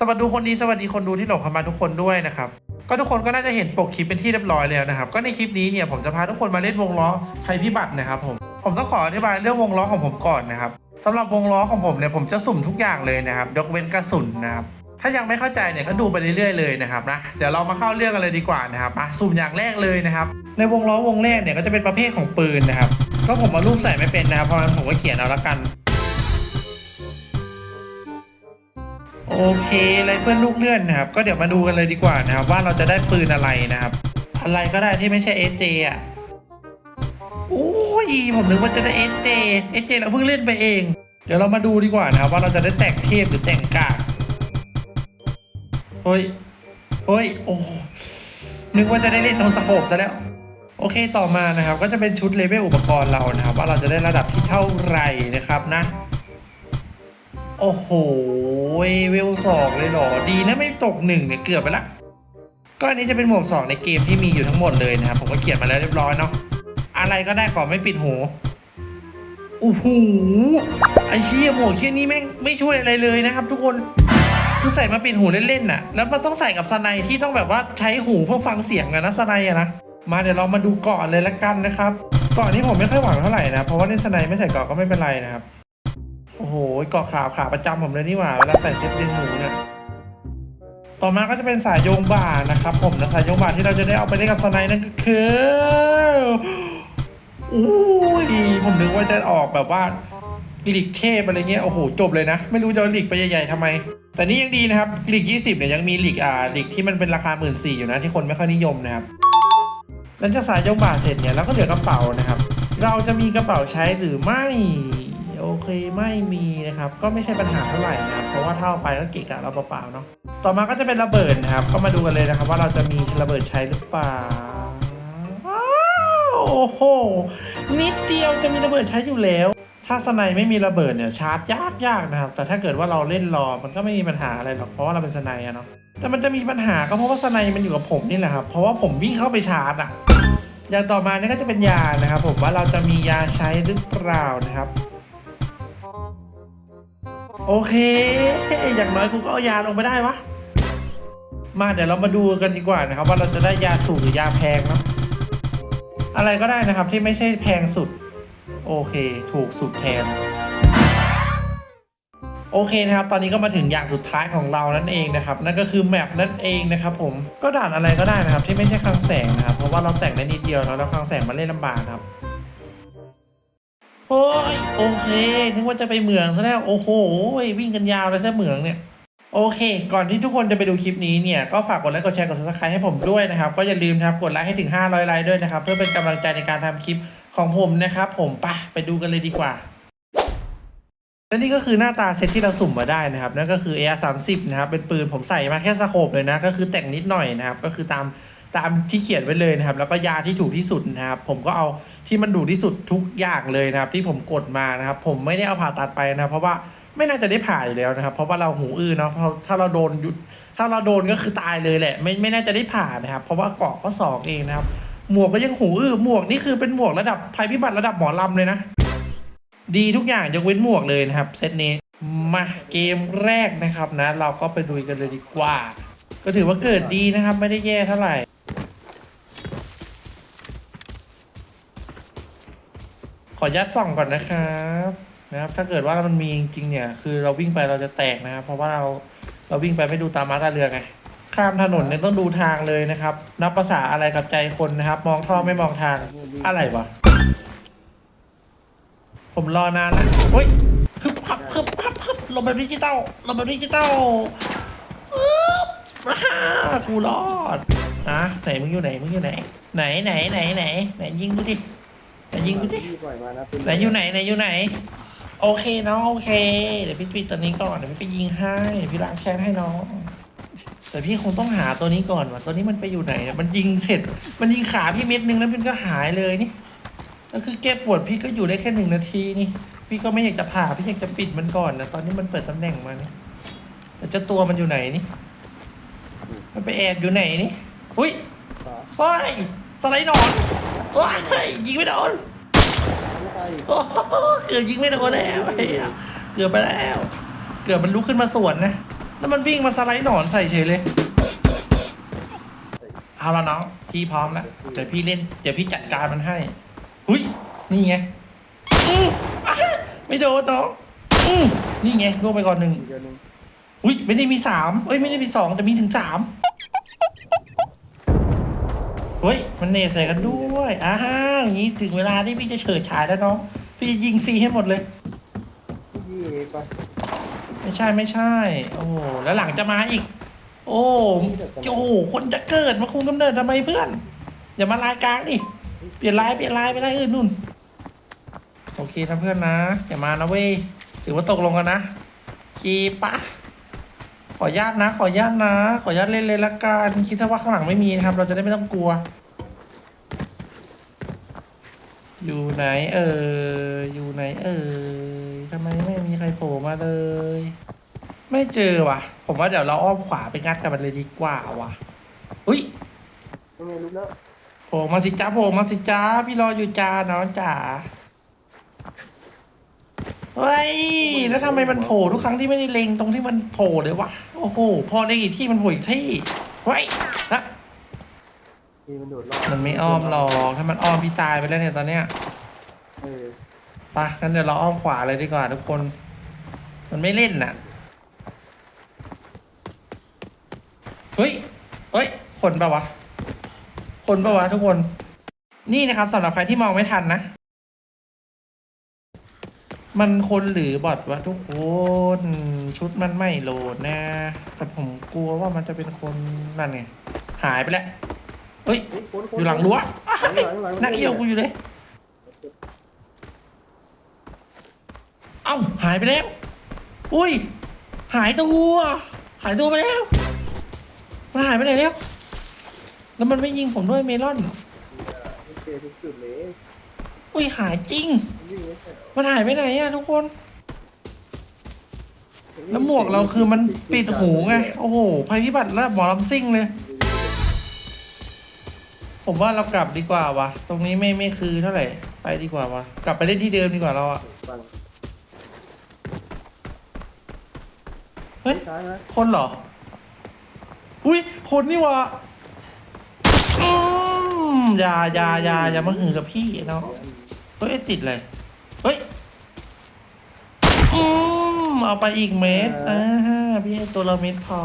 สวัสดีคนดีสวัสดีคนดูที่หลงเข้ามาทุกคนด้วยนะครับ ก็ทุกคนก็น่าจะเห็นปกคลิปเป็นที่เรียบร้อยแล้วนะครับ ก็ในคลิปนี้เนี่ยผมจะพาทุกคนมาเล่นวงล้อภัยพิบัตินะครับผมผมต้องขออธิบายเรื่องวงล้อของผมก่อนนะครับสำหรับวงล้อของผมเนี่ยผมจะสุ่มทุกอย่างเลยนะครับยกเว้นกระสุนนะครับถ้ายังไม่เข้าใจเนี่ยก็ดูไปเรื่อยๆเลยนะครับนะเดี๋ยวเรามาเข้าเรื่องกันเลยดีกว่านะครับมาสุ่มอย่างแรกเลยนะครับ ในวงล้อวงแรกเนี่ยก็จะเป็นประเภทของปืนนะครับ ก็ผมมารูปใส่ไม่เป็นนะครับเพราะฉะนั้นผมก็เขียนเอาละกัน โอเคไรเฟิลลูกเลื่อนนะครับ ก็เดี๋ยวมาดูกันเลยดีกว่านะครับ ว่าเราจะได้ปืนอะไรนะครับ อะไรก็ได้ที่ไม่ใช่เอเจอะโอ้ยผมนึกว่าจะได้เอเจเอเจเราเพิ่งเล่นไปเอง เดี๋ยวเรามาดูดีกว่านะครับ ว่าเราจะได้แต่งเทพหรือแต่งกากเฮ้ยเฮ้ยโอ้นึกว่าจะได้เล่นโนสโคปซะแล้ว โอเคต่อมานะครับ ก็จะเป็นชุดเลเวลอุปกรณ์เรานะครับ ว่าเราจะได้ระดับที่เท่าไหร่นะครับนะ โอ้โห เวลสองเลยเหรอ ดีนะไม่ตกหนึ่งเนี่ยเกือบไปละก็อันนี้จะเป็นหมวกสองในเกมที่มีอยู่ทั้งหมดเลยนะครับ ผมก็เขียนมาแล้วเรียบร้อยเนาะอะไรก็ได้ขอไม่ปิดหูโอ้โหไอ้เชี่ยหมวกเชี่ยนี้แม่งไม่ช่วยอะไรเลยนะครับ ทุกคนคือใส่มาปิดหูเล่นๆน่ะ แล้วมันต้องใส่กับสไนที่ต้องแบบว่าใช้หูเพื่อฟังเสียงอะนะสไนอะนะมาเดี๋ยวเรามาดูเกาะเลยละกันนะครับเกาะนี้ผมไม่ค่อยหวังเท่าไหร่นะเพราะว่าเล่นสไนไม่ใส่เกาะก็ไม่เป็นไรนะครับ โอ้โหเกาะขาวขาประจำผมเลยนี่หว่าเวลาใส่เซ็ตเลี้ยงหมูเนี่ยต่อมาก็จะเป็นสายโยงบ่านะครับ ผมนะสายโยงบ่าที่เราจะได้เอาไปเล่นกับสไนนั่นก็คืออุ้ยผมนึกว่าจะออกแบบว่าหลีกเทพอะไรเงี้ยโอ้โหจบเลยนะ ไม่รู้จะหลีกไปใหญ่ๆทำไม แต่นี่ยังดีนะครับหลีก20เนี่ยยังมีหลีกอ่าหลีกที่มันเป็นราคาหมื่นสี่อยู่นะที่คนไม่ค่อยนิยมนะครับหลังจากสายโยงบ่าเสร็จเนี่ยเราก็เหลือกระเป๋านะครับ เราจะมีกระเป๋าใช้หรือไม่ โอเคไม่มีนะครับ ก็ไม่ใช่ปัญหาเท่าไหร่นะครับ เพราะว่าถ้าเอาไปก็เกะกะเราเปล่าๆเนาะต่อมาก็จะเป็นระเบิดนะครับ ก็มาดูกันเลยนะครับ ว่าเราจะมีระเบิดใช้หรือเปล่าโอ้โห นิดเดียวจะมีระเบิดใช้อยู่แล้ว ถ้าสไนไม่มีระเบิดเนี่ยชาร์จยากยากๆนะครับ แต่ถ้าเกิดว่าเราเล่นรอมันก็ไม่มีปัญหาอะไรหรอก เพราะว่าเราเป็นสไนอะเนาะ แต่มันจะมีปัญหาก็เพราะว่าสไนมันอยู่กับผมนี่แหละครับ เพราะว่าผมวิ่งเข้าไปชาร์จอะอย่างต่อมานี่ก็จะเป็นยานะครับ ผมว่าเราจะมียาใช้หรือเปล่านะครับ โอเค อย่างน้อยกูก็เอายาลงไปได้วะ มาเดี๋ยวเรามาดูกันดีกว่านะครับ ว่าเราจะได้ยาถูกหรือยาแพงเนาะอะไรก็ได้นะครับที่ไม่ใช่แพงสุด โอเค ถูกสุดแทน โอเคนะครับ ตอนนี้ก็มาถึงอย่างสุดท้ายของเรานั่นเองนะครับ นั่นก็คือแมปนั่นเองนะครับ ผมก็ด่านอะไรก็ได้นะครับ ที่ไม่ใช่คลังแสงนะครับ เพราะว่าเราแต่งได้นิดเดียวเนาะแล้วคลังแสงมันเล่นลำบากครับ โอ้ยโอเคนึกว่าจะไปเหมืองซะแล้วโอ้โหวิ่งกันยาวเลยถ้าเหมืองเนี่ยโอเค ก่อนที่ทุกคนจะไปดูคลิปนี้เนี่ย ก็ฝากกดไลค์ กดแชร์ กด subscribe ให้ผมด้วยนะครับ ก็อย่าลืมนะครับ กดไลค์ให้ถึง 500 ไลค์ด้วยนะครับ เพื่อเป็นกำลังใจในการทำคลิปของผมนะครับผมไปไปดูกันเลยดีกว่า และนี่ก็คือหน้าตาเซตที่เราสุ่มมาได้นะครับ นั่นก็คือ AR 3 0นะครับ เป็นปืนผมใส่มาแค่สโคปเลยนะ ก็คือแต่งนิดหน่อยนะครับ ก็คือตาม ตามที่เขียนไว้เลยนะครับ แล้วก็ยาที่ถูกที่สุดนะครับ ผมก็เอาที่มันถูที่สุดทุกอย่างเลยนะครับ ที่ผมกดมานะครับ ผมไม่ได้เอาผ่าตัดไปนะครับ เพราะว่าไม่น่าจะได้ผ่าอยู่แล้วนะครับ เพราะว่าเราหูอื้อเนาะเพราะถ้าเราโดนหยุดถ้าเราโดนก็คือตายเลยแหละ ไม่ไม่น่าจะได้ผ่านะครับ เพราะว่าเกาะก็สองเองนะครับ หมวกก็ยังหูอื้อหมวกนี่คือเป็นหมวกระดับภัยพิบัติระดับหมอลำเลยนะ ดีทุกอย่างยกเว้นหมวกเลยนะครับเซตนี้มาเกมแรกนะครับนะ เราก็ไปดูกันเลยดีกว่า ก็ถือว่าเกิดดีนะครับ ไม่ได้แย่เท่าไหร่ ขอยัดส่องก่อนนะครับนะครับ ถ้าเกิดว่ามันมีจริงๆเนี่ย คือเราวิ่งไปเราจะแตกนะครับ เพราะว่าเราเราวิ่งไปไม่ดูตามมาตาเรือไงข้ามถนนเนี่ยต้องดูทางเลยนะครับ นับภาษาอะไรกับใจคนนะครับ มองท่อไม่มองทางอะไรวะผมรอนานแล้วเฮ้ยฮึบพับฮึบพับฮึบลงแบบดิจิตอลลงแบบดิจิตอลฮึบฮ่ากูรอดนะไหนมึงอยู่ไหนมึงอยู่ไหน ไหนไหนไหนไหนไหนยิงกูดิ ไหนยิงกูดิพี่ปล่อยมานะปืนไหนอยู่ไหนไหนอยู่ไหน โอเคน้องโอเค เดี๋ยวพี่ปิดตัวนี้ก่อนเดี๋ยวพี่ไปยิงให้เดี๋ยวพี่ล้างแค้นให้น้อง แต่พี่คงต้องหาตัวนี้ก่อนว่ะตัวนี้มันไปอยู่ไหนเนี่ยมันยิงเสร็จ มันยิงขาพี่เม็ดนึงแล้วมันก็หายเลยนี่ก็คือแก้ปวดพี่ก็อยู่ได้แค่หนึ่งนาทีนี่ พี่ก็ไม่อยากจะผ่าพี่อยากจะปิดมันก่อนนะตอนนี้มันเปิดตำแหน่งมานี่แต่เจ้าตัวมันอยู่ไหนนี่ มันไปแอบอยู่ไหนนี่ อุ้ยต่อเฮ้ยสไลด์หนอน ว้ายยิงไม่โดนโอ้เกือบยิงไม่โดนแล้วเกือบไปแล้ว เกือบมันลุกขึ้นมาสวนนะแล้วมันวิ่งมาสไลด์หนอนใส่เฉยเลยเอาละน้องพี่พร้อมแล้วเดี๋ยวพี่เล่นเดี๋ยวพี่จัดการมันให้หุยนี่ไงไม่โดนน้องนี่ไงล่วงไปก่อนหนึ่งอีกเดือนหนึงอุ้ยไม่ได้มีสามเอ้ยไม่ได้มีสองแต่มีถึงสามเฮ้ย มันเนตใส่กันด้วย อ้าวอย่างนี้ถึงเวลาที่พี่จะเฉิดฉายแล้วน้องพี่จะยิงฟรีให้หมดเลยยี่เองปะไม่ใช่ไม่ใช่ โอ้โหแล้วหลังจะมาอีก โอ้โอ้โหคนจะเกิดมาคุมกำเนิดทำไมเพื่อน อย่ามาลายกลางดิ เปลี่ยนลายเปลี่ยนลายไปได้อื่นนู่น โอเคนะเพื่อนนะ อย่ามานะเว้ย ถือว่าตกลงกันนะคีปะ ขออนุญาตนะ ขออนุญาตนะ ขออนุญาตเล่นเลยละกัน คิดถ้าว่าข้างหลังไม่มีนะครับ เราจะได้ไม่ต้องกลัว อยู่ไหนเอ่ยอยู่ไหนเอ่ยทำไมไม่มีใครโผล่มาเลย ไม่เจอว่ะ ผมว่าเดี๋ยวเราอ้อมขวาไปงัดกับมันเลยดีกว่าว่ะอุ้ยยังไงรู้แล้วโผล่มาสิจ้าโผล่มาสิจ้าพี่รออยู่จ้าน้องจ๋าเฮ้ยแล้วทำไมมันโผล่ทุกครั้งที่ไม่ได้เล็งตรงที่มันโผล่เลยวะโอ้โหพอเล็งอีกที่มันโผล่อีกที่เฮ้ยนะ ทีมันโดดรอบมันไม่อ้อมหรอกถ้ามันอ้อมพี่ตายไปแล้วเนี่ยตอนเนี้ยเออไปะงั้นเดี๋ยวเราอ้อมขวาเลยดีกว่าทุกคน มันไม่เล่นน่ะ เฮ้ยเฮ้ย คนปะวะ คนปะวะทุกคน นี่นะครับสำหรับใครที่มองไม่ทันนะ มันคนหรือบอทวะทุกคน ชุดมันไม่โหลดนะ แต่ผมกลัวว่ามันจะเป็นคนนั่นไงหายไปแล้ว เฮ้ยเฮ้ยคนคนอยู่หลังรั้วอ้าวหลังหลังหลังนักเอี่ยวกูอยู่เลย เอ้าหายไปแล้ว อุ้ย หายตัว หายตัวไปแล้ว มันหายไปไหนแล้ว แล้วมันไม่ยิงผมด้วยเมลอนไม่เจอทุกจุดเลยอุ้ยหายจริงวิ่งไม่ใช่มันหายไปไหนอะทุกคน แล้วหมวกเราคือมันปิดหูไง โอ้โหภัยพิบัติแล้วหมอลำซิ่งเลย ผมว่าเรากลับดีกว่าวะตรงนี้ไม่ไม่คือเท่าไหร่ไปดีกว่าวะกลับไปเล่นที่เดิมดีกว่าเราอะฟังเฮ้ยช้านะคนเหรอ อุ้ยคนนี่วะอืมอย่าอย่าอย่าอย่ามาหือกับพี่เนาะเฮ้ยติดเลยเฮ้ยอืมเอาไปอีกเม็ดอ่าฮะพี่ให้ตัวละเม็ดพอ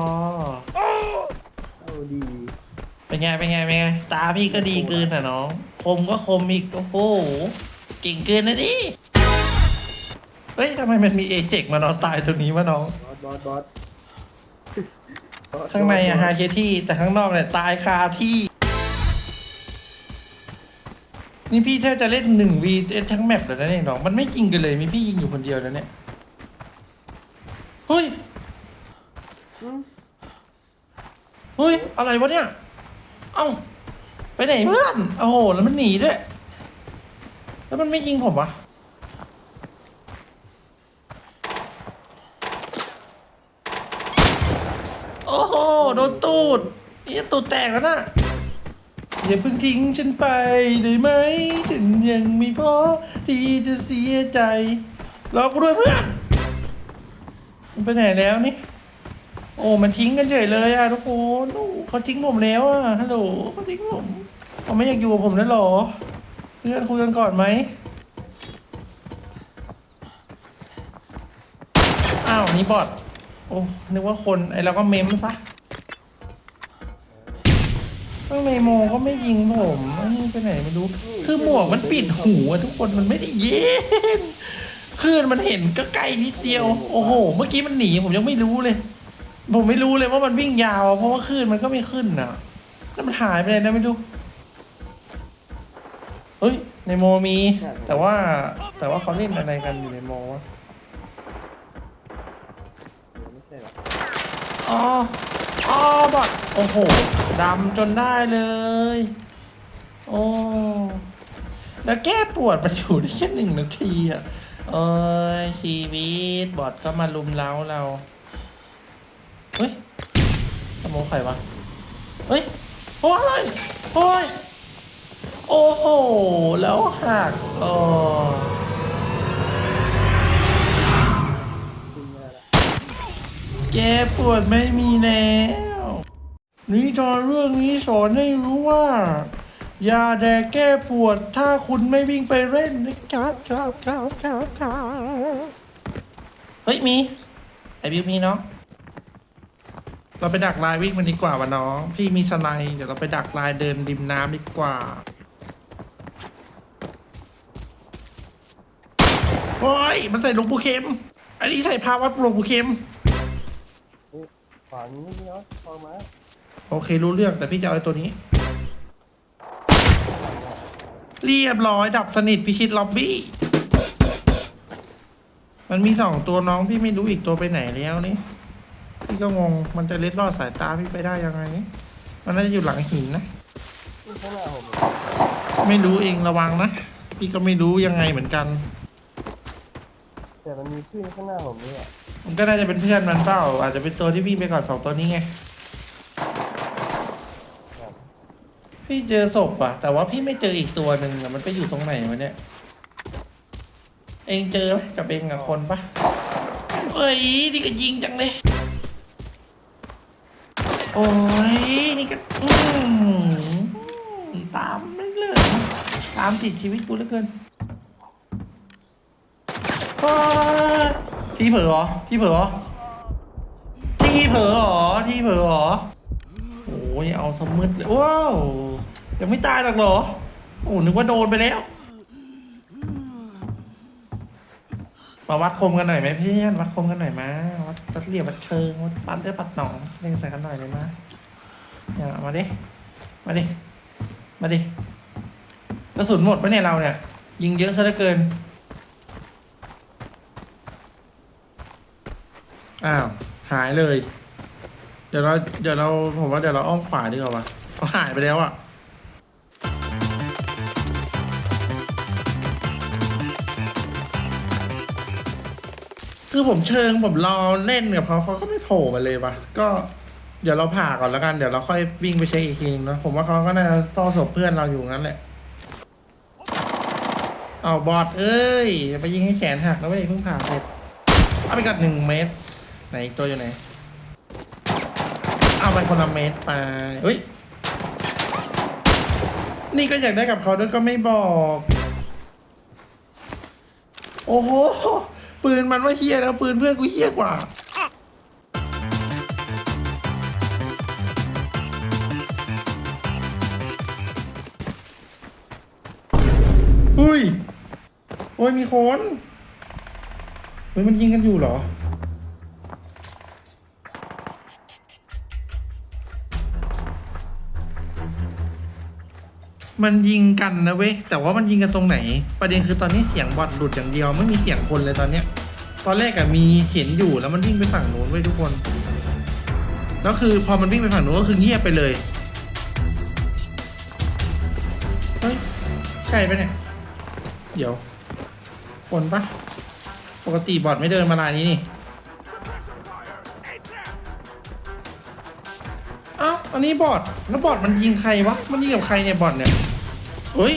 เอาดี เป็นไงเป็นไงเป็นไงตาพี่ก็ดีเกินอะน้องคมก็คมอีกโอ้โหเก่งเกินนะดิเฮ้ยทำไมมันมีเอเจกมานอนตายตรงนี้วะน้องบอสบอสบอสบอสข้างในอะฮาเคที่แต่ข้างนอกเนี่ยตายคาที่ นี่พี่แทบจะเล่นหนึ่งวีทั้งแมปเลยนะเนี่ยน้องมันไม่ยิงกันเลย มีพี่ยิงอยู่คนเดียวนะเนี่ยเฮ้ยอืมเฮ้ยอะไรวะเนี่ย เอ้า ไปไหนเพื่อน โอ้โห แล้วมันหนีด้วย แล้วมันไม่ยิงผมวะโอ้โห โดนตูดนี่ตูดแตกแล้วนะอย่าเพิ่งทิ้งฉันไปได้ไหม ฉันยังไม่พอที่จะเสียใจ รอกูด้วยเพื่อน มันไปไหนแล้วนี่ โอ้ มันทิ้งกันเฉยเลยอะทุกคนโอ้เขาทิ้งผมแล้วอะฮัลโหลเขาทิ้งผมเขาไม่อยากอยู่กับผมแล้วหรอ เพื่อนคุยกันก่อนไหมอ้าวนี่บอทโอ้ นึกว่าคน ไอเราก็เมมซะข้างในโมก็ไม่ยิงผมไปไหนไม่รู้ คือหมวกมันปิดหูอะทุกคนมันไม่ได้เย็นคลื่นมันเห็นก็ใกล้นิดเดียว โอ้โห เมื่อกี้มันหนีผมยังไม่รู้เลย ผมไม่รู้เลยว่ามันวิ่งยาว เพราะว่าคลื่นมันก็ไม่ขึ้นอะแล้วมันหายไปเลยนะไม่รู้เฮ้ย ในโมมี แต่ว่าแต่ว่าเขาเล่นอะไรกันอยู่ในโมวะไม่ใช่หรออ๋ออ๋อบอดโอ้โหดำจนได้เลย โอ้แล้วแก้ปวดมันอยู่ได้แค่หนึ่งนาทีอะเอ้ยชีวิตบอดก็มาลุมเล้าเรา เฮ้ยสโมองใครวะ เฮ้ย โอ้ย โอ้ย โอ้โห แล้วหักอ๋อจริงเลยละแกปวดไม่มีแล้วนิทานเรื่องนี้สอนให้รู้ว่า ยาแดกแก้ปวดถ้าคุณไม่วิ่งไปเล่นนะครับครับครับครับครับเฮ้ยมี ไอบิวมีเนาะ เราไปดักลายวิ่งมันดีกว่าวะน้อง พี่มีสไนด์เดี๋ยวเราไปดักลายเดินริมน้ำดีกว่า โอ้ย มันใส่หลวงปูเข็ม อันนี้ใส่พาวัดหลวงปูเข็ม ขวานี้เนาะพอมาโอเครู้เรื่องแต่พี่จะเอาไอ้ตัวนี้ เรียบร้อยดับสนิทพิชิตล็อบบี้ มันมีสองตัวน้องพี่ไม่รู้อีกตัวไปไหนแล้วนี่ พี่ก็งง มันจะเล็ดลอดสายตาพี่ไปได้ยังไงนี่มันน่าจะอยู่หลังหินนะนี่ข้างหน้าผมไม่รู้เองระวังนะ พี่ก็ไม่รู้ยังไงเหมือนกัน แต่มันมีชื่อข้างหน้าผมเนี่ยมันก็น่าจะเป็นเพื่อนมันเปล่า อาจจะเป็นตัวที่วิ่งไปก่อนสองตัวนี้ไง ครับพี่เจอศพอะแต่ว่าพี่ไม่เจออีกตัวหนึ่งอะมันไปอยู่ตรงไหนวะเนี่ย เองเจอไหมกับเองกับคนปะเอ้ยนี่ก็ยิงจังเลย โอ้ยนี่ก็อืมตามไม่เลิกตามติดชีวิตกูเหลือเกินที่เผลอเหรอที่เผลอเหรอที่เผลอเหรอที่เผลอเหรอโอ้ยเอาสมืดเลยว้าวยังไม่ตายหรอกเหรอโอ้นึกว่าโดนไปแล้ว มาวัดคมกันหน่อยไหมเพื่อนวัดคมกันหน่อยมาวัดวัดเหลี่ยมวัดเชิงวัดปัดเลือดปัดหนองเล่นใส่กันหน่อยเลยมาเนี่ยมาดิมาดิมาดิกระสุนหมดปะเนี่ยเราเนี่ย ยิงเยอะซะเหลือเกินอ้าวหายเลย เดี๋ยวเราเดี๋ยวเราผมว่าเดี๋ยวเราอ้อมขวาดีกว่าวะเขาหายไปแล้วอะ คือผมเชิงผมรอเล่นกับเขาเขาก็ไม่โผล่มาเลยวะก็เดี๋ยวเราผ่าก่อนแล้วกันเดี๋ยวเราค่อยวิ่งไปเช็คอีกทีนึงเนอะผมว่าเขาก็น่าจะต้อศพเพื่อนเราอยู่งั้นแหละ เอาบอดเอ้ยไปยิงให้แขนหักนะเว้ยเพิ่งผ่าเสร็จเอาไปกัดหนึ่งเมตร ไหนอีกตัวอยู่ไหน เอาไปคนละเมตรไปเฮ้ยนี่ก็อยากได้กับเขาด้วยก็ไม่บอก โอ้โห ปืนมันว่าเฮี้ยแล้วปืนเพื่อนกูเฮี้ยกว่า อุ้ย โอ้ยมีคนเฮ้ยมันยิงกันอยู่เหรอ มันยิงกันนะเว้ยแต่ว่ามันยิงกันตรงไหน ประเด็นคือตอนนี้เสียงบอทหลุดอย่างเดียวไม่มีเสียงคนเลยตอนเนี้ย ตอนแรกอะมีเห็นอยู่แล้วมันวิ่งไปฝั่งนู้นเว้ยทุกคนแล้วคือพอมันวิ่งไปฝั่งนู้นก็คือเงียบไปเลยเฮ้ยใช่ปะเนี่ย เดี๋ยว คนปะปกติบอทไม่เดินมาลายนี้นี่เอ้าอันนี้บอทแล้วบอทมันยิงใครวะมันยิงกับใครเนี่ยบอทเนี่ย เฮ้ย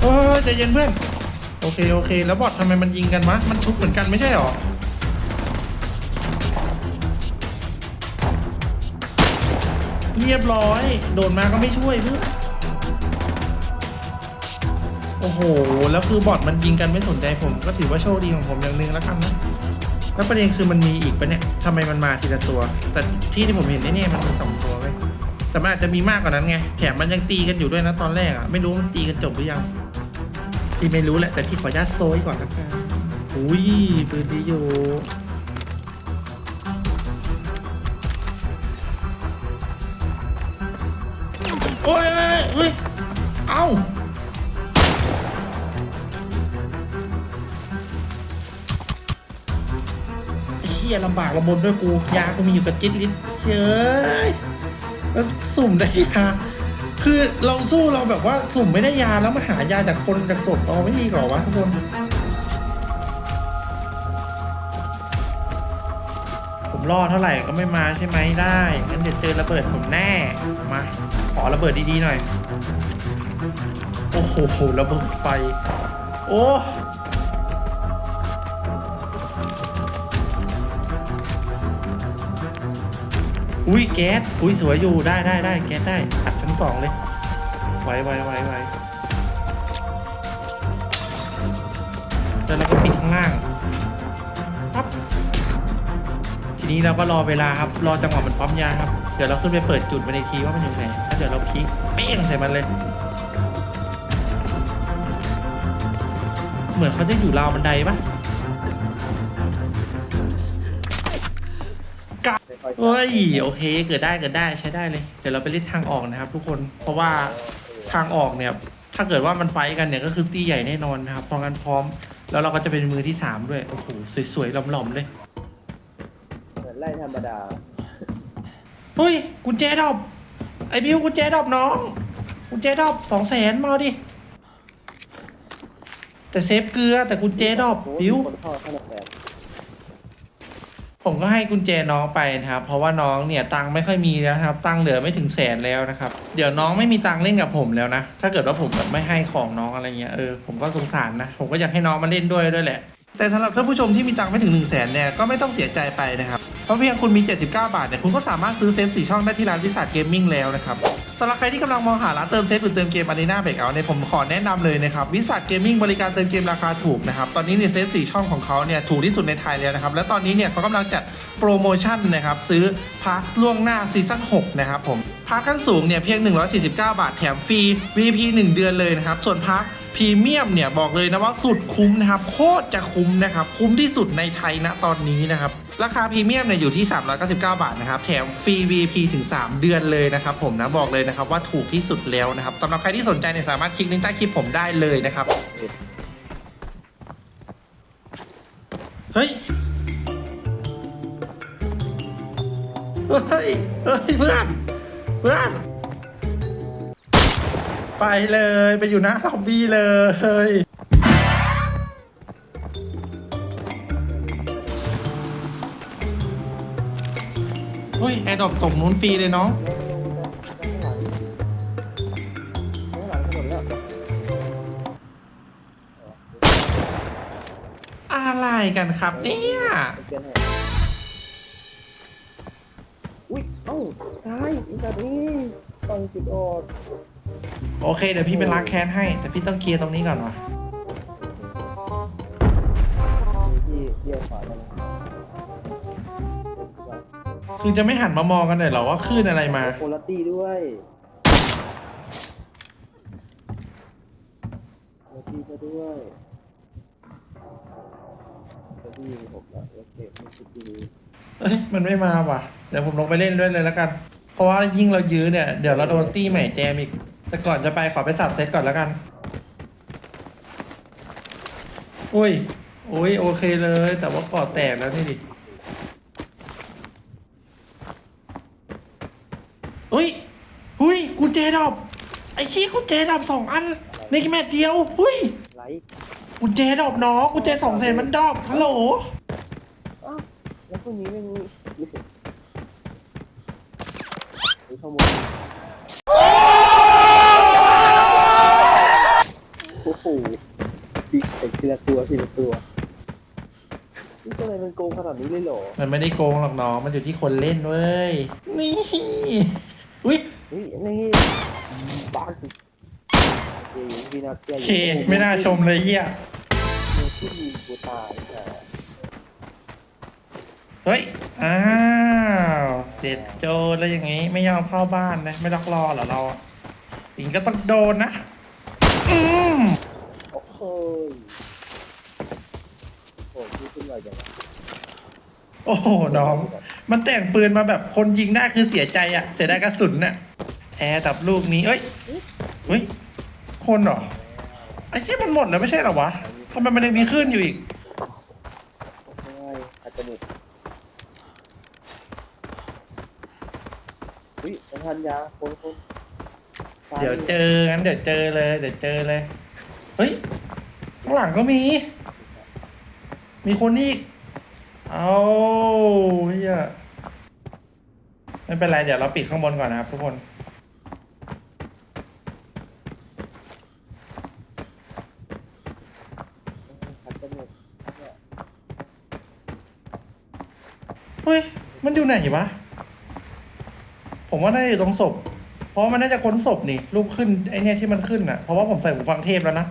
เออใจเย็นเพื่อน โอเค โอเค แล้วบอททำไมมันยิงกันวะ มันชุบเหมือนกันไม่ใช่หรอ เรียบร้อย โดนมาก็ไม่ช่วยเพื่อน โอ้โห แล้วคือบอทมันยิงกันไม่สนใจผม ก็ถือว่าโชคดีของผมอย่างหนึ่งแล้วกันนะ แล้วประเด็นคือมันมีอีกปะเนี่ยทำไมมันมาทีละตัว แต่ที่ที่ผมเห็นเนี่ยมันมีสองตัวไว้ยแต่มันอาจจะมีมากกว่านั้นไง แถมมันยังตีกันอยู่ด้วยนะตอนแรกอะไม่รู้มันตีกันจบหรือยัง พี่ไม่รู้แหละ แต่พี่ขอญาตโซยก่อนละกันอุ้ยปืนดีอยู่โอ้ยเอ้ยเฮ้ย ยลำบากลำบนด้วยกู ยากูมีอยู่กับจิ๊ดลิตเฮ้ยแล้วสุ่มได้ยาคือเราสู้เราแบบว่าสุ่มไม่ได้ยาแล้วมาหายาจากคนจากศพเราไม่ดีกว่าวะทุกคนผมล่อเท่าไหร่ก็ไม่มาใช่ไหมได้งั้นเดี๋ยวเจอระเบิดผมแน่มาขอระเบิดดีๆหน่อย โอ้โหระเบิดไฟ โอ้ อุ้ยแก๊สอุ้ยสวยอยู่ได้ได้ได้แก๊สได้อัดชั้นสองเลยไวไวไวไวแล้วเราก็ปิดข้างล่างปั๊บทีนี้เราก็รอเวลาครับ รอจังหวะมันปั๊มยาครับ เดี๋ยวเราขึ้นไปเปิดจุดมันอีกทีว่ามันอยู่ไหนแล้วเดี๋ยวเราคลิกเป้งใส่มันเลย เหมือนเขาจะอยู่ราวบันไดปะ เฮ้ยโอเคเกิดได้เกิดได้ใช้ได้เลย เดี๋ยวเราไปเล่นทางออกนะครับ ทุกคนเพราะว่าทางออกเนี่ย ถ้าเกิดว่ามันไฟท์กันเนี่ยก็คือตีใหญ่แน่นอนนะครับเพราะงั้นพร้อม แล้วเราก็จะเป็นมือที่สามด้วยโอ้โหสวยๆหล่อมๆเลยเหมือนไล่ธรรมดาเฮ้ยกุญแจดรอปไอ้บิวกุญแจดรอปน้องกุญแจดรอปสองแสนมาเอาดิแต่เซฟเกลือแต่กุญแจดรอปบิวคนเข้าขนาดแบบ ผมก็ให้กุญแจน้องไปนะครับ เพราะว่าน้องเนี่ยตังค์ไม่ค่อยมีแล้วครับ ตังค์เหลือไม่ถึงแสนแล้วนะครับ เดี๋ยวน้องไม่มีตังค์เล่นกับผมแล้วนะ ถ้าเกิดว่าผมแบบไม่ให้ของน้องอะไรเงี้ย เออ ผมก็สงสารนะ ผมก็อยากให้น้องมาเล่นด้วยด้วยแหละ แต่สำหรับท่านผู้ชมที่มีตังค์ไม่ถึง1นึ่งแสนเนี่ย ก็ไม่ต้องเสียใจไปนะครับ เพราะเพียงคุณมี 79 บาทเนี่ย คุณก็สามารถซื้อเซฟสีช่องได้ที่ร้านวิสัทเกมมิ่งแล้วนะครับ สำหรับใครที่กำลังมองหาร้านเติมเซฟหรือเติมเกมอารีนาเบรกเอาเนี่ยผมขอแนะนำเลยนะครับวิสัทเกมมิ่งบริการเติมเกมราคาถูกนะครับตอนนี้เนี่ยเซฟสี่ช่องของเขาเนี่ยถูกที่สุดในไทยแล้วนะครับและตอนนี้เนี่ยเขากำลังจัดโปรโมชั่นนะครับซื้อพาสล่วงหน้าซีซั่น6นะครับผมพาสขั้นสูงเนี่ยเพียง 149 บาทแถมฟรี VP 1 เดือนเลยนะครับส่วนพาส พรีเมียมเนี่ยบอกเลยนะว่าสุดคุ้มนะครับ โคตรจะคุ้มนะครับ คุ้มที่สุดในไทยนะตอนนี้นะครับ ราคาพรีเมียมเนี่ยอยู่ที่ 399 บาทนะครับ แถมฟรี VIP ถึง 3 เดือนเลยนะครับ ผมนะบอกเลยนะครับว่าถูกที่สุดแล้วนะครับสำหรับใครที่สนใจเนี่ยสามารถคลิกลิงก์ใต้คลิปผมได้เลยนะครับ เฮ้ย เฮ้ย เฮ้ยเพื่อน เพื่อน ไปเลยไปอยู่หน้าล็อบบี้เลยเฮ้ยแอร์ดรอปตกนู้นฟรีเลยเนางหลังถนนแล้วอะไรกันครับเนี่ยอุ้ยเอ้าตายอีกแบบนี้ต้องจุดออก โอเค เดี๋ยวพี่ไปล้างแค้นให้ แต่พี่ต้องเคลียร์ตรงนี้ก่อนวะมีที่เลี้ยวขวาได้ไหมคือจะไม่หันมามองกันเลยเหรอว่าคลื่นอะไรมา โคลตี้ด้วยโคลตี้ก็ด้วยโคลตี้ผมละโอเคไม่คิดดีเอ้ยมันไม่มาว่ะ เดี๋ยวผมลงไปเล่นด้วยเลยแล้วกัน เพราะว่ายิ่งเรายื้อเนี่ย เดี๋ยวเราโดนตี้ใหม่แจมอีก แต่ก่อนจะไปขอไปสับเซตก่อนแล้วกัน อุ้ย อุ้ยโอเคเลย แต่ว่าก่อแตกแล้วนี่ดิ อุ้ย อุ้ยกุญแจดอกไอ้ขี้กุญแจดอกสองอันในแมตช์เดียว อุ้ยไลท์กุญแจดอกน้องกุญแจสองแสนมันดอกฮัลโหล อ้าวแล้วพวกนี้ไม่มีดูข้อมูลโอ้โห ปีกแต่ทีละตัวทีละตัวนี่ทำไมมันโกงขนาดนี้เลยเหรอมันไม่ได้โกงหรอกน้องมันอยู่ที่คนเล่นเว้ย นี่อุ้ยนี่บ้านเฮ้ยพี่นักเที่ยวโอเคไม่น่าชมเลยเฮียที่มีกูตายอะเฮ้ย อ้าว เสร็จโจรแล้วอย่างงี้ไม่ยอมเข้าบ้านนะ ไม่ล็อกรอเหรอเราอะสิงก็ต้องโดนนะ อืม โอ้โหโอ้โหพี่ขึ้นมาอย่างไรโอ้โหน้อง มันแต่งปืนมาแบบคนยิงได้คือเสียใจอะเสียดายกระสุนน่ะแอร์ดับลูกนี้ เอ้ยเฮ้ย คนเหรอไอ้ที่มันหมดแล้วไม่ใช่เหรอวะทำไมมันยังมีขึ้นอยู่อีกโอ้ยอาจจะหนุกเฮ้ยไม่ทันยาคนคนตาเดี๋ยวเจองั้นเดี๋ยวเจอเลย เดี๋ยวเจอเลย เฮ้ยข้างหลังก็มี มีคนอีก เอาเฮียไม่เป็นไร เดี๋ยวเราปิดข้างบนก่อนนะครับทุกคน เฮ้ย มันอยู่ไหนวะ ผมว่าน่าจะอยู่ตรงศพ เพราะมันน่าจะค้นศพนี่ รูปขึ้นไอเนี่ยที่มันขึ้นอะ เพราะว่าผมใส่หูฟังเทพแล้วนะ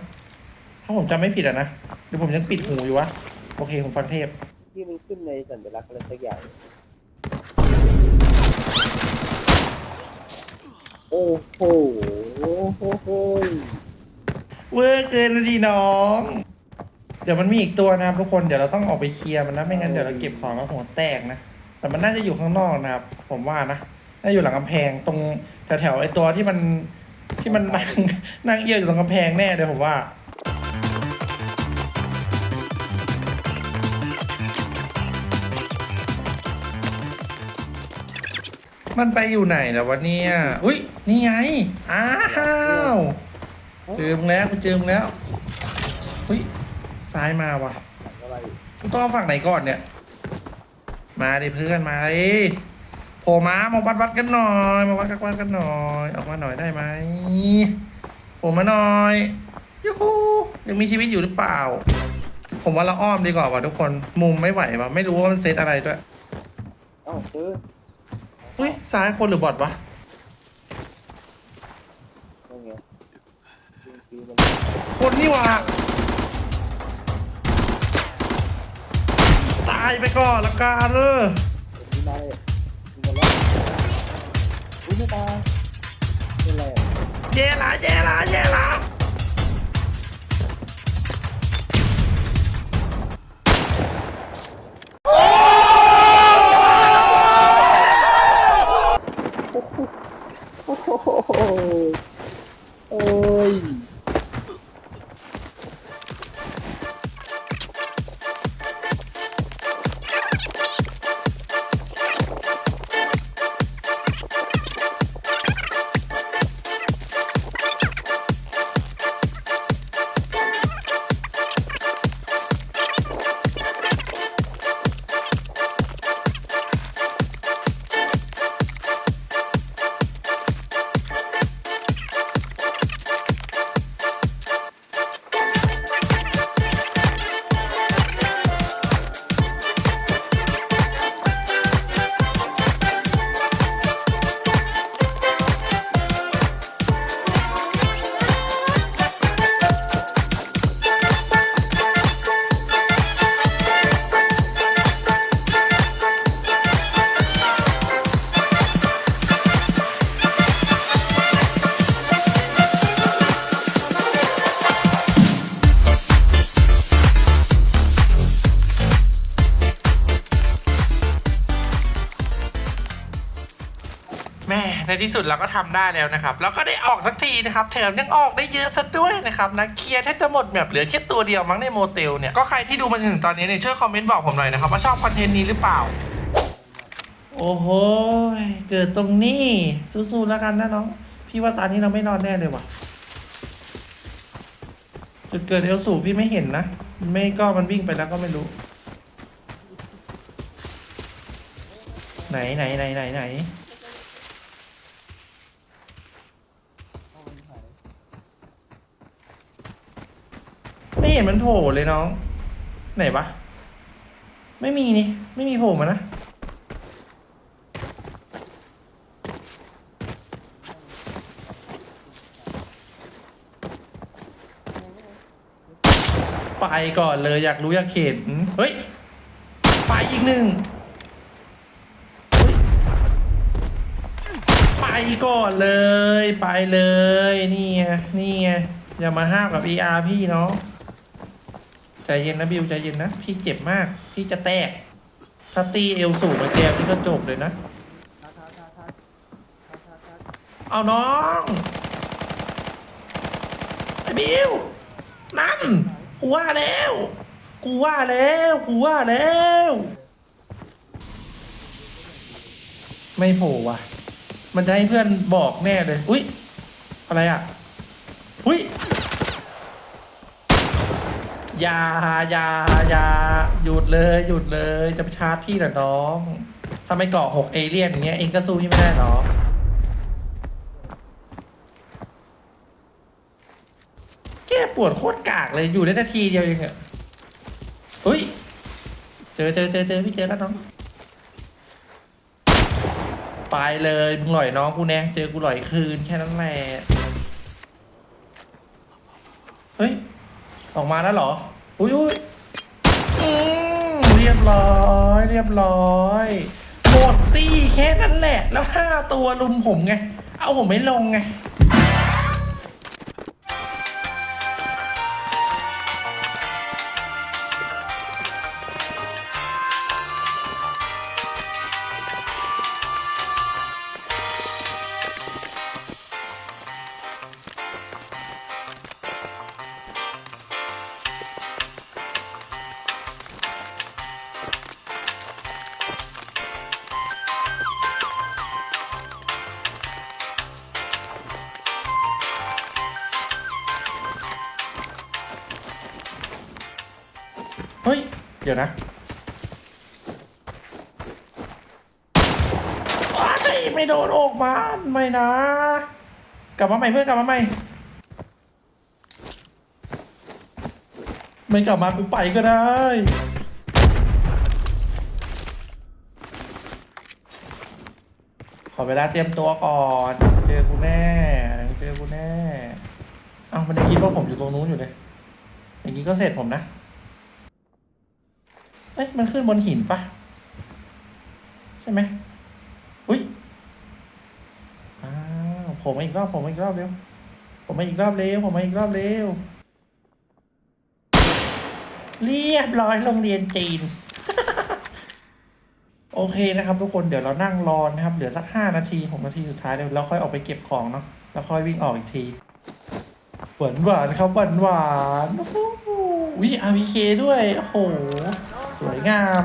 ถ้าผมจำไม่ผิดอะนะหรือผมยังปิดหูอยู่วะ โอเค ผมฟังเทพ ที่มันขึ้นในสัญลักษณ์อะไรสักอย่าง โอ้โหโอ้โหโหเวอร์เกินนะดีน้อง เดี๋ยวมันมีอีกตัวนะครับทุกคน เดี๋ยวเราต้องออกไปเคลียร์มันนะ ไม่งั้นเดี๋ยวเราเก็บของแล้วหัวแตกนะ แต่มันน่าจะอยู่ข้างนอกนะครับ ผมว่านะ น่าอยู่หลังกำแพงตรงแถวๆไอ้ตัวที่มันที่มันนั่งนั่งเอียงอยู่ตรงกำแพงแน่เลยผมว่า มันไปอยู่ไหนแล้ววะเนี่ย อุ้ยนี่ไง อ้าวเจอมึงแล้วกูเจอมึงแล้วอุ้ยซ้ายมาว่ะอะกูต้องฝั่งไหนก่อนเนี่ย มาดิเพื่อนมาเลยโผล่มามาวัดวัดกันหน่อย มาวัดกันวัดกันหน่อย ออกมาหน่อยได้ไหมโผล่มาหน่อยยูฮูยังมีชีวิตอยู่หรือเปล่า ผมว่าเราอ้อมดีกว่าว่ะทุกคน มุมไม่ไหวว่ะไม่รู้ว่ามันเซตอะไรด้วยเอ้าเจอ อุ้ยซ้ายคนหรือบอทวะนั่นไงยิงปีมันคนนี่หว่าตายไปก่อนละกันเลยยิงมาเลยยิงมาแล้วอุ้ยไม่ตายเป็นไรอะแย่ละแย่ละแย่ละ ในที่สุดเราก็ทำได้แล้วนะครับ แล้วก็ได้ออกสักทีนะครับ แถมยังออกได้เยอะซะด้วยนะครับนะเคลียร์แทบจะหมดแบบเหลือแค่ตัวเดียวมั้งในโมเตลเนี่ย ก็ใครที่ดูมาถึงตอนนี้เนี่ยช่วยคอมเมนต์บอกผมหน่อยนะครับว่าชอบคอนเทนต์นี้หรือเปล่า โอ้โห เกิดตรงนี้สู้ๆแล้วกันนะน้อง พี่ว่าตอนนี้เราไม่นอนแน่เลยว่ะ จุดเกิดเอลสูพี่ไม่เห็นนะ ไม่ก็มันวิ่งไปแล้วก็ไม่รู้ ไหนไหนไหนไหนไหน ไม่เห็นมันโผล่เลยน้อง ไหนวะ ไม่มีนี่ ไม่มีโผล่มานะ ไปก่อนเลยอยากรู้อยากเห็นเฮ้ย ไปอีกหนึ่งไปก่อนเลย ไปเลย นี่ไงนี่ไงอย่ามาห้ามกับ ER พี่เนาะ ใจเย็นนะบิวใจเย็นนะ พี่เจ็บมาก พี่จะแตก ถ้าตีเอวสูงมาแกพี่ก็จบเลยนะ เอาน้องไอ้บิวนั่นกูว่าแล้ว กูว่าแล้วกูว่าแล้ว ไม่โผล่ว่ะ มันจะให้เพื่อนบอกแน่เลย อุ๊ยอะไรอะ อุ๊ย อย่าอย่าอย่าหยุดเลยหยุดเลยจะไปชาร์จพี่เหรอน้องถ้าไม่เกาะหกเอเลี่ยนอย่างเงี้ยเองก็สู้พี่ไม่ได้หรอแก้ปวดโคตรกากเลยอยู่ได้นาทีเดียวเองอะเฮ้ยเจอเจอเจอเจอพี่เจอแล้วน้องไปเลยมึงหล่อยน้องกูแน่เจอกูหล่อยคืนแค่นั้นแหละเฮ้ยออกมาแล้วเหรอ อุ้ยอุ้ยอืมเรียบร้อย เรียบร้อยหมดตีแค่นั้นแหละ แล้วห้าตัวลุมผมไง เอาผมไม่ลงไง ดี๋ยวนะไม่โดนออกมาไม่นะ กลับมาใหม่เพื่อนกลับมาใหม่ ไม่กลับมากูไปก็ได้ ขอเวลาเตรียมตัวก่อนเจอกูแน่เจอกูแน่ เอ้ามันได้คิดว่าผมอยู่ตรงนู้นอยู่เลย อย่างนี้ก็เสร็จผมนะ เอ้ยมันขึ้นบนหินปะใช่ไหมอุ้ยอ้าวผมมาอีกรอบผมมาอีกรอบเร็วผมมาอีกรอบเร็วผมมาอีกรอบเร็ว เรียบร้อยโรงเรียนจีน โอเคนะครับ ทุกคนเดี๋ยวเรานั่งรอนะครับ เหลือสักห้านาทีหกนาทีสุดท้ายเดี๋ยวเราค่อยออกไปเก็บของเนาะแล้วค่อยวิ่งออกอีกทีหวานหวานครับหวานหวานๆโอ้โหวิอาร์พีเคด้วย โอ้โห สวยงาม